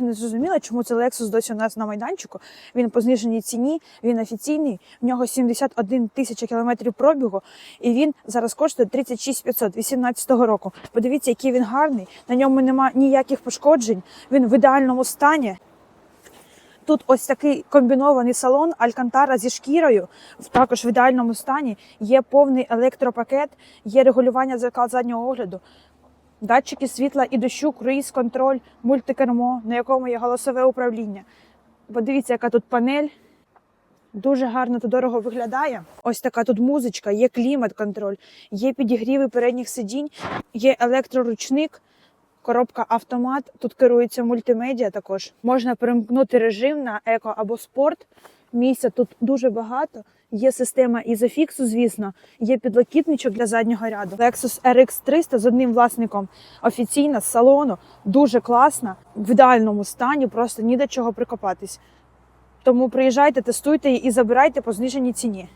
Не зрозуміла, чому це Lexus досі у нас на майданчику. Він по зниженій ціні, він офіційний. В нього 71 тисяча кілометрів пробігу, і він зараз коштує 36 500 18 року. Подивіться, який він гарний. На ньому нема ніяких пошкоджень. Він в ідеальному стані. Тут ось такий комбінований салон Алькантара зі шкірою, також в ідеальному стані. Є повний електропакет, є регулювання дзеркал заднього огляду, датчики світла і дощу, круїз контроль, мультикермо, на якому є голосове управління. Подивіться, яка тут панель. Дуже гарно та дорого виглядає. Ось така тут музичка, є клімат-контроль, є підігріви передніх сидінь, є електроручник, коробка автомат. Тут керується мультимедіа також. Можна перемкнути режим на еко або спорт. Місця тут дуже багато. Є система ізофіксу, звісно, є підлокітничок для заднього ряду. Lexus RX 300 з одним власником офіційна з салону, дуже класна, в ідеальному стані, просто ні до чого прикопатись. Тому приїжджайте, тестуйте і забирайте по зниженій ціні.